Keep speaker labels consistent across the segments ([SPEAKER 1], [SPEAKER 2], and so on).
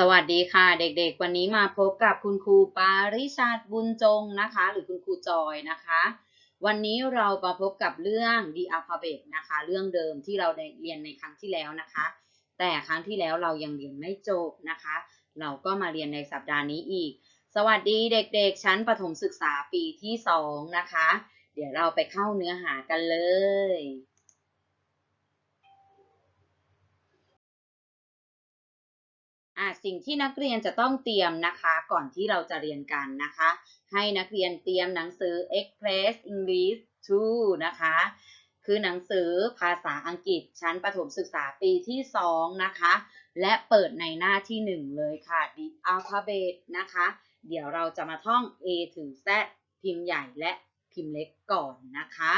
[SPEAKER 1] สวัสดีค่ะเด็กๆ วันนี้มาพบกับคุณครูปาริชาติบุญจงนะคะ หรือคุณครูจอยนะคะ วันนี้เรามาพบกับเรื่อง The Alphabet นะคะ เรื่องเดิมที่เราได้เรียนในครั้งที่แล้วนะคะ แต่ครั้งที่แล้วเรายังเรียนไม่จบนะคะ เราก็มาเรียนในสัปดาห์นี้อีก สวัสดีเด็กๆ ชั้นประถมศึกษาปีที่สองนะคะ เดี๋ยวเราไปเข้าเนื้อหากันเลย อะ สิ่งที่นักเรียนจะต้องเตรียมนะคะ ก่อนที่เราจะเรียนกันนะคะ ให้นักเรียนเตรียมหนังสือ Express English 2นะคะ คือหนังสือภาษาอังกฤษชั้นประถมศึกษาปีที่ 2 นะคะ และเปิดในหน้าที่ 1 เลยค่ะ The Alphabet นะคะ เดี๋ยวเราจะมาท่อง A ถึง Z พิมพ์ใหญ่และพิมพ์เล็กก่อนนะคะ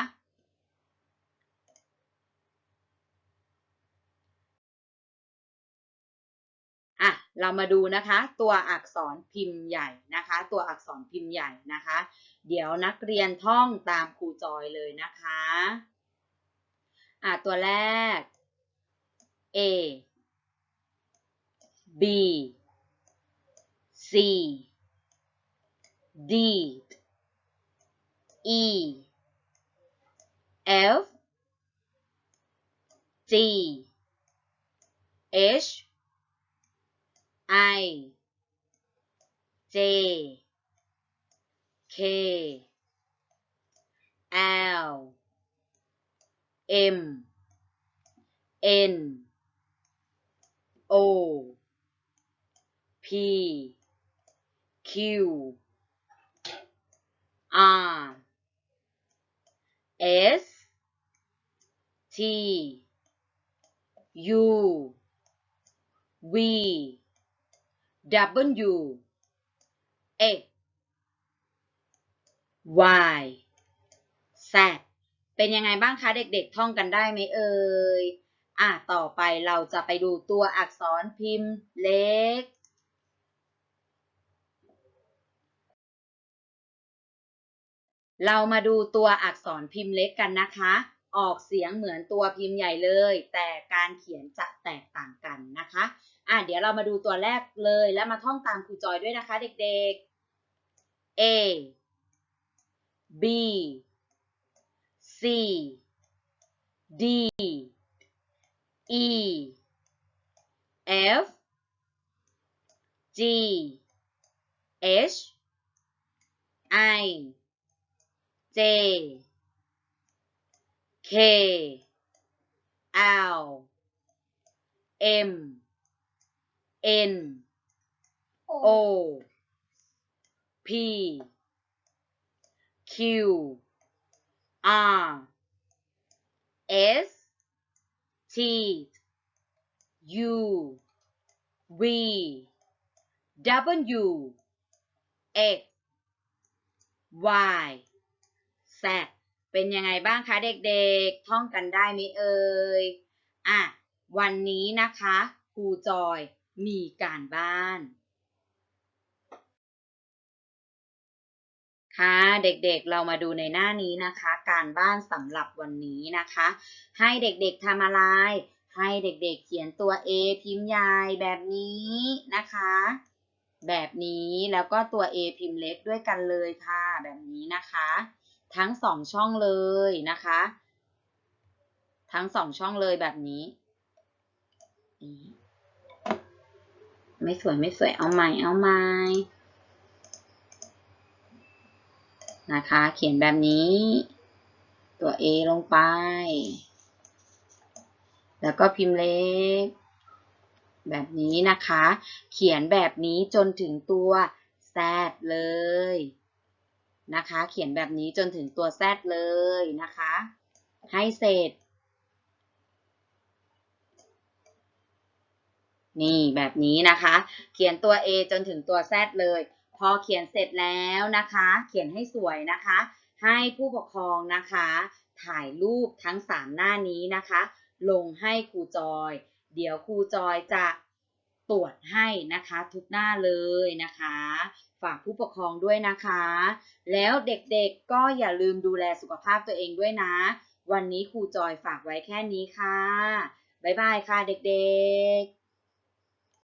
[SPEAKER 1] อะ เรามาดูนะคะตัวอักษรพิมพ์ใหญ่นะคะ ตัวอักษรพิมพ์ใหญ่นะคะ เดี๋ยวนักเรียนท่องตามครูจอยเลยนะคะอะตัวแรก A B C D E F G H I J K L M N O P Q R S T U V W X Y Z เป็นยังไงบ้างคะเด็กๆ ท่องกันได้ไหมเอ่ย อะ ต่อไปเราจะไปดูตัวอักษรพิมพ์เล็ก เรามาดูตัวอักษรพิมพ์เล็กกันนะคะ ออกเสียงเหมือนตัวพิมพ์ใหญ่เลย แต่การเขียนจะแตกต่างกันนะคะ อะเดี๋ยวเรามาดูตัวแรกเลยและมาท่องตามครูจอยด้วยนะคะ เด็กๆ A B C D E F G H I J K L M N O P Q R S T U V W X Y Z เป็นยังไงบ้างคะเด็กๆ ท่องกันได้ไหมเอ่ย อะ วันนี้นะคะครูจอย มีการบ้าน ค่ะเด็กๆเรามาดูในหน้านี้นะคะ การบ้านสำหรับวันนี้นะคะ ให้เด็กๆทำอะไร ให้เด็กๆเขียนตัว A พิมพ์ใหญ่แบบนี้นะคะ แบบนี้แล้วก็ตัว A พิมพ์เล็กด้วยกันเลยค่ะ แบบนี้นะคะ ทั้งสองช่องเลยนะคะ ทั้งสองช่องเลยแบบนี้ ไม่สวยไม่สวยเอาใหม่เอาใหม่นะคะ เขียนแบบนี้ ตัว A ลงไป แล้วก็พิมพ์เล็ก แบบนี้นะคะ เขียนแบบนี้จนถึงตัว Z เลยนะคะ เขียนแบบนี้จนถึงตัว Z เลยนะคะ ให้เสร็จ นี่แบบนี้นะคะ เขียนตัว A จนถึงตัว Z เลย พอเขียนเสร็จแล้วนะคะ เขียนให้สวยนะคะ ให้ผู้ปกครองนะคะ ถ่ายรูปทั้ง 3 หน้านี้นะคะ ลงให้ครูจอย เดี๋ยวครูจอยจะตรวจให้นะคะทุกหน้าเลยนะคะ ฝากผู้ปกครองด้วยนะคะ แล้วเด็กๆก็อย่าลืมดูแลสุขภาพตัวเองด้วยนะ วันนี้ครูจอยฝากไว้แค่นี้ค่ะ บ๊ายบายค่ะเด็กๆ